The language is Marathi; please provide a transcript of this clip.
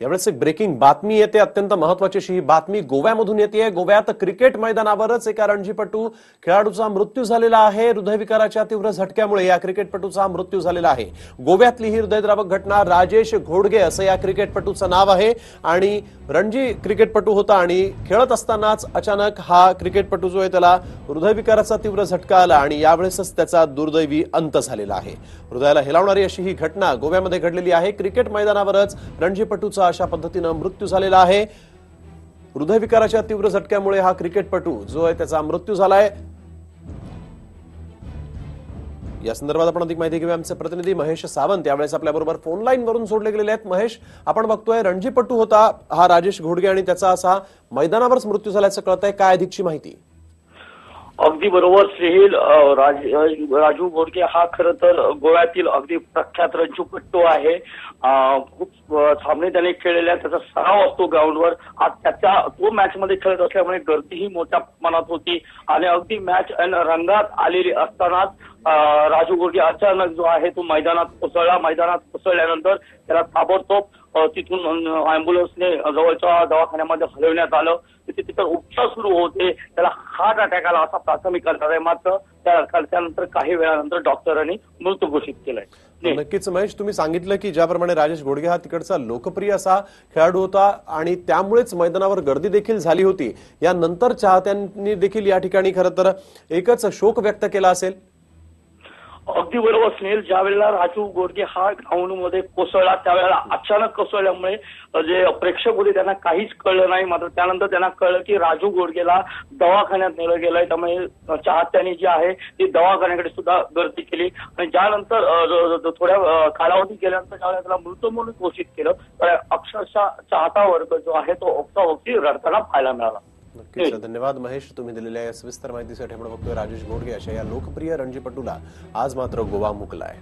यावेळेस एक ब्रेकिंग बातमी येते. अत्यंत महत्वाची अशी ही बातमी गोव्यामधून येते. गोव्यात क्रिकेट मैदानावरच एका रणजीपटू खेळाडूचा मृत्यू झालेला आहे. हृदयविकाराच्या तीव्र झटक्यामुळे या क्रिकेटपटूचा मृत्यू झालेला आहे. गोव्यातली ही हृदयद्रावक घटना राजेश घोडगे असं या क्रिकेटपटूचं नाव आहे. आणि रणजी क्रिकेटपटू होता आणि खेळत असतानाच अचानक हा क्रिकेटपटू जो आहे त्याला हृदयविकाराचा तीव्र झटका आला आणि यावेळेसच त्याचा दुर्दैवी अंत झालेला आहे. हृदयाला हेलावणारी अशी ही घटना गोव्यामध्ये घडलेली आहे. क्रिकेट मैदानावरच रणजीपटूचा अशा पद्धतीनं मृत्यू झालेला आहे. हृदयविकाराच्या तीव्र झटक्यामुळे हा क्रिकेटपटू जो आहे त्याचा मृत्यू झालाय. या संदर्भात आपण अधिक माहिती घेऊया आमचे प्रतिनिधी महेश सावंत. यावेळेस आपल्याबरोबर फोन लाईन वरून जोडले गेलेले आहेत. महेश आपण बघतोय रणजीपटू होता हा राजेश घोडगे आणि त्याचा असा मैदानावरच मृत्यू झाल्याचं कळत आहे काय अधिकची माहिती? अगदी बरोबर. स्नेहिल राज- राजू गोडके हा खरं तर गोव्यातील अगदी प्रख्यात रंजूपट्टू आहे. खूप सामने त्याने खेळलेले आहेत. त्याचा सराव असतो ग्राउंडवर. आज त्याच्या तो मॅच मध्ये खेळत असल्यामुळे गर्दीही मोठ्या प्रमाणात होती. आणि अगदी मॅच रंगात आलेली असतानाच राजू गोडके अचानक जो आहे तो मैदानात कोसळला. मैदानात कोसळल्यानंतर त्याला ताबडतोब तिथून अँब्युलन्सने जवळच्या दवाखान्यामध्ये हलवण्यात आलं. तिथे तिथं उपचार सुरू होते. त्याला हार्ट अटॅक आला असा प्राथमिक अंदाज आहे. मात्र त्या- त्यानंतर काही वेळानंतर डॉक्टरांनी मृत घोषित केलाय. नक्कीच महेश तुम्ही सांगितलं की ज्याप्रमाणे राजेश घोडगे हा तिकडचा लोकप्रिय असा खेळाडू होता आणि त्यामुळेच मैदानावर गर्दी देखील झाली होती. यानंतर चाहत्यांनी देखील या ठिकाणी खरं तर एकच शोक व्यक्त केला असेल. अगदी बरोबर स्नेल ज्या वेळेला राजू गोडगे हा ग्राउंडमध्ये कोसळला त्यावेळेला अचानक कोसळल्यामुळे जे प्रेक्षक होते त्यांना काहीच कळलं नाही. मात्र त्यानंतर त्यांना कळलं की राजू गोडगेला दवाखान्यात नेलं गेलंय. त्यामुळे चाहत्यांनी जे आहे ती दवाखान्याकडे सुद्धा गर्दी केली. आणि ज्यानंतर थोड्या कालावधी गेल्यानंतर ज्यावेळेला त्याला मृत म्हणून घोषित केलं तर अक्षरशः चाहता वर्ग जो आहे तो ओक्साओक्सी रडताना पाहायला मिळाला. नक्कीच. धन्यवाद महेश. तुम्ही दिलेल्या या सविस्तर माहितीसाठी आपण बघतोय राजेश घोडगे अशा या लोकप्रिय रणजीपटूला आज मात्र गोवा मुकलाय.